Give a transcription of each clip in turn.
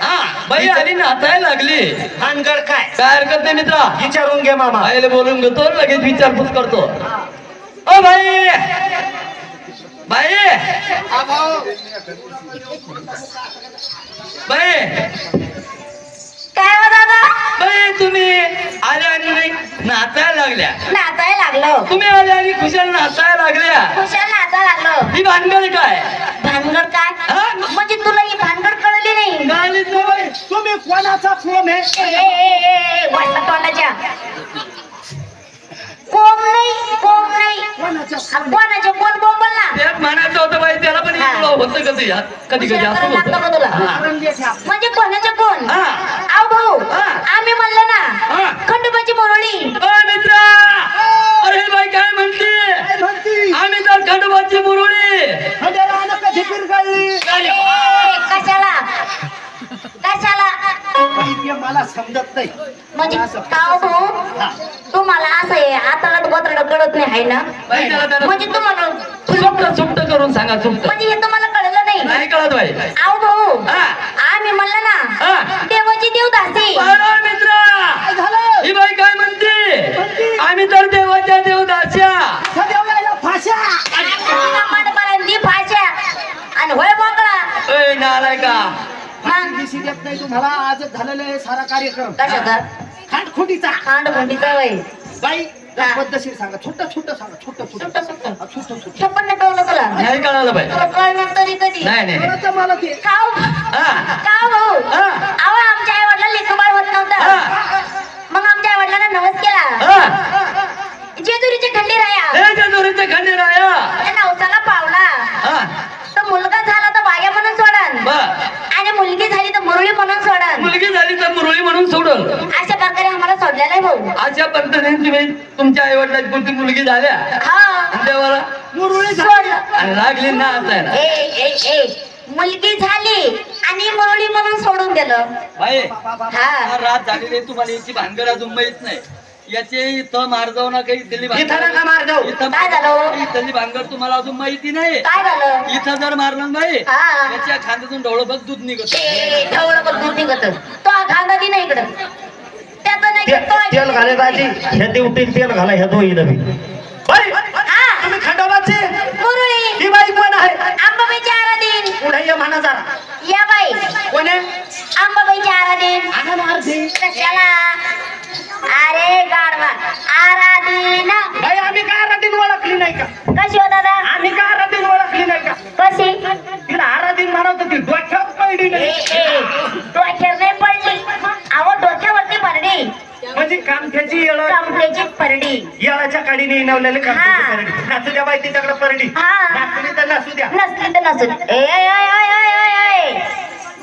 हा बाई आली नाचायला लागली. भानगड काय? काय हरकत नाही मित्रा. विचारून घे मामा. बाईला बोलून घेतो लगेच विचारपूस करतो. O by! बाई! बाई! काय हो दादा? बाई तुम्ही आल्या आणि नाही नाचायला लागल्या. नाचायला लागलो. तुम्ही आल्या आणि खुशाल नाचायला लागल्या. खुशाल नाचायला लागलो. ही भानगड काय? भानगड काय? म्हणजे तुला ही भानगड कळली नाही गाणीच नाही बाई तुम्ही कोणाचा फोन ए, आहे ए, ए, ए, वाटलं तोंडाच्या कोंब नाही कोंब नाही कोणाचा आ, कोणाचे कोण बोंबल ना त्यात म्हणायचं होतं बाई त्याला पण. इकडं होतं कधी कधी कधी असं हुशार करायला लागतं का होतं तुला हा. कारण घे ठ्या. म्हणजे कोणाचे कोण हा. आव भाऊ हा. आम्ही म्हणलं ना. खंडोबाची मोरळी असं. हा. तुम्हाला असं आहे आता गोत्रड कळत नाही आहे ना? म्हणजे तुम्हाला सुप्त सुप्त करून सांगा सुप्त म्हणजे हे तुम्हाला कळलं नाही. नाही कळत बाई. आव भाऊ हा. आम्ही म्हणलं ना. देवाची देवदासी. मित्रा. काय झालं? ही बाई काय म्हणते? आम्ही तर देवाच्या सदैवाला फाशा. आणि होय मोकळा ए नालाय का मग? दिशी देत नाही तुम्हाला. आजच झालेलं आहे सारा कार्यक्रम. कशाचा? खांडखुटीचा. खांड भंडीचा वय. बाई. पद्धतशीर सांगा. छोट छोट सांगा. छोट छोट. सुट्ट सुट्ट छोट छोट. छप्पन नाही कळलं तुला? नाही कळालं बाई. तुला कळणार तरी कधी? नाही नाही नाही. कळतं मला ते. काव हा. काव भाऊ? हा. अहो आमच्या आई वडिला लेखबाळ होत नव्हतं. हा. मग आमच्या आई वडिलांना नवस केला. हा. जेजुरीचे खंडे राया हे जेजुरीचे खंडेराया. नवसाला पावला हा तर मुलगा झाला तर वाया म्हणून सोडन बर आणि मुलगी झाली तर मुरळी म्हणून सोडन मुलगी झाली तर मुरळी म्हणून सोडल अशा प्रकारे भाऊ. अशा पद्धतीने तुम्ही तुमच्या आई वडिलांची कोणती मुलगी झाल्या? हा. आणि देवाला मुरळी सोडलं. आणि लागली ना असायला. ए ए ए. मुलगी झाली आणि मुरळी म्हणून सोडून दिलं बाई हा. रात झालेली आहे, तुम्हाला. याची भानगड अजून माहीत नाही. याचे इथं मारजाव ना काही दिल्ली इथं नका मार जाऊ. इथं काय झालं? इथली भानगड तुम्हाला अजून माहिती नाही. काय झालं? इथं जर मारलं ना बाई हा. याच्या खांद्यातून डोळं बघ दूध निघत. ए, ढवळं बघ दूध निघत. तो हा खांदा की नाही इकडं. नाही तेल घाले दाजी ह्या देवटील तेल घाला ह्या दोही नवी. हा. तुम्ही खंडोबाचे? मुरळी. ही बाई कोण आहे? अंबाबाईची आराधीन. पुढे ये म्हणा जरा. या बाई. कोण आहे? अंबाबाईची आराधीन. कशाला? अरे गाडवा आराधीन. बाई आम्ही काय आराधीन ओळखली नाही का? कशी हो दादा? आम्ही काय आराधीन ओळखली नाही का? कशी? तिला आराधीन म्हणत होती डोक्यावर पडली नाही. ए, डोक्यावर नाही पडली. म्हणजे कामठ्याची येळ. कमरेची परडी. येळाच्या काडीने इनवलेले हा. कामठ्याची परडी. नाचू द्या बाई तिच्याकडे परडी. हा. नाचली तर नाचू द्या. नसली तर नसू दे. ए ए, ए, ए, ए, ए, ए.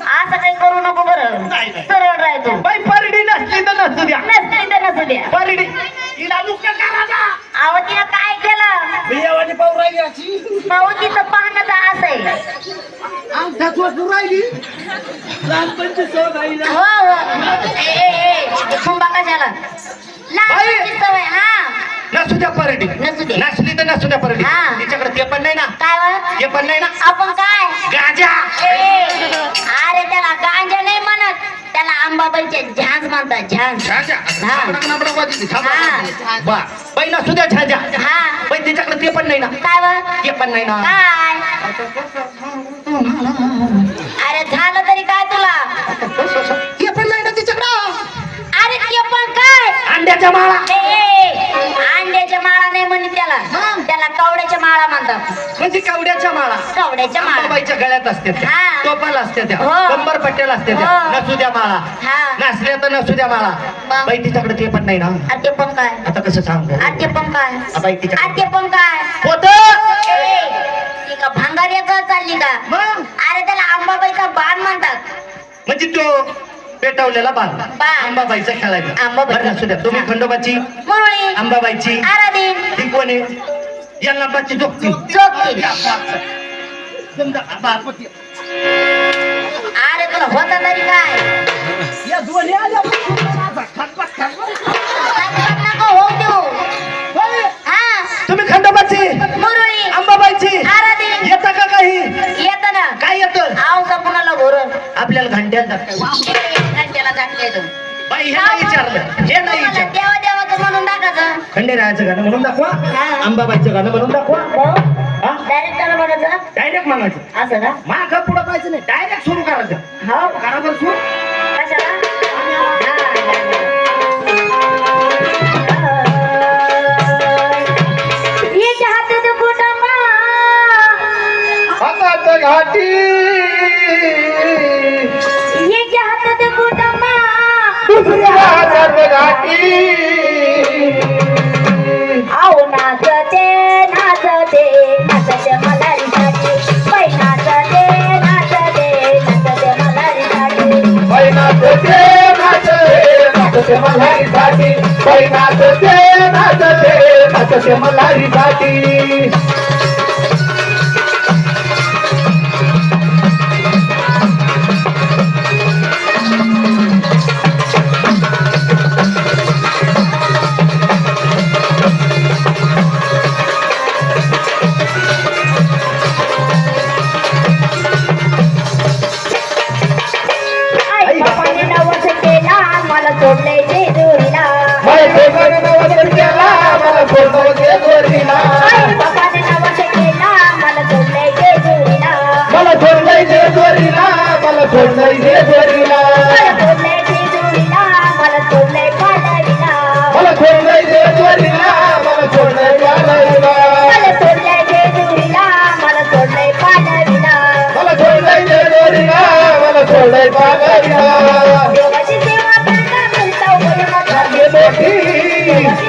असं काही करू नको बरं. नाही, नाही. सरळ राह तू. बाई परडी नसली तर नसू द्या. नसली तर नसू द्या. परडी. तिला दुःख करा अहो तिनं काय केलं? मी एवढी पाहू राहिली अशी. भाऊ तिचं पाहणं तर असं आहे. वाटू राहिली. लहानपणची बाईला हो हो. खुंबा कशाला सवय हा. नसू द्या परडी नसू दे. नसली तर नसू द्या परडी हा. तिच्याकडे ते पण नाही ना? काय व? ते पण नाही ना? आपण काय? गाजा! ए, अरे त्याला गांजा नाही म्हणत. त्याला अंबाबाईचे झांज म्हणतात झांज. हा. वाजली. हा. बा. बाई नसू द्या छाजा हा. बाई तिच्याकडे ते पण नाही ना? काय व? ते पण नाही ना? काय? अंड्याच्या माळा. अंड्याच्या माळा नाही म्हणत त्याला. त्याला कवड्याच्या माळा म्हणतात. म्हणजे कावड्याच्या माळा. कवड्याच्या माळा. बाईच्या गळ्यात असते त्या. हा. टोपाला असते त्या. हो. कंबर पट्ट्याला असते त्या. हो. नसू द्या माळा. हा. नसल्या तर नसू द्या माळा. मग? बाई तिच्याकडे ते पण नाही ना? अरे ते पण काय आता कसं सांग? अरे ते पण काय बाई तिच्या अरे ते पण काय होत? ए, ती का चालली का? मग? अरे त्याला अंबाबाईचा बाण म्हणतात. म्हणजे तो पेटवलेला बाण. अंबाबाईचा खेळायचा. बरं, असू द्या. तुम्ही खंडोबाची मुरळी. अंबाबाईची आराधीन ती कोण आहे यांना बाची जोगती. जोगती समजा, बापती. अरे तुला होता तरी काय? या दोन्ही आल्या. खटपट, खटपट. खटपट नको होऊ देऊ. होय. हा. तुम्ही खंडोबाची मुरळी. अंबाबाईची येता का काही? येत ना. काय येतं? आव का कुणाला घोर आपल्याला घंट्यात घंट्याला घंटे तो. बाई हे नाही विचारलं. हे नाही तुम्हाला विचारलं. देवा देवाचं म्हणून टाकायचं. खंडेरायाचं गाणं म्हणून दाखवा. हा. अंबाबाईचं गाणं म्हणून दाखवा. हा. डायरेक्ट त्याला म्हणायचं. डायरेक्ट म्हणायचं. असं का? माग पुढं पाहिजे नाही. डायरेक्ट सुरू करायचं. हो. करा बरं सुरू. बाई नाचते नाचते नाचते मल्हारीसाठी बाई नाचते नाचते नाचते मल्हारीसाठी आई मला सोडलंय जेजुरीला मला सोडले जेजुरीला मला सोडले पाडवीला मला सोडलंय जेजुरीला मला सोडलंय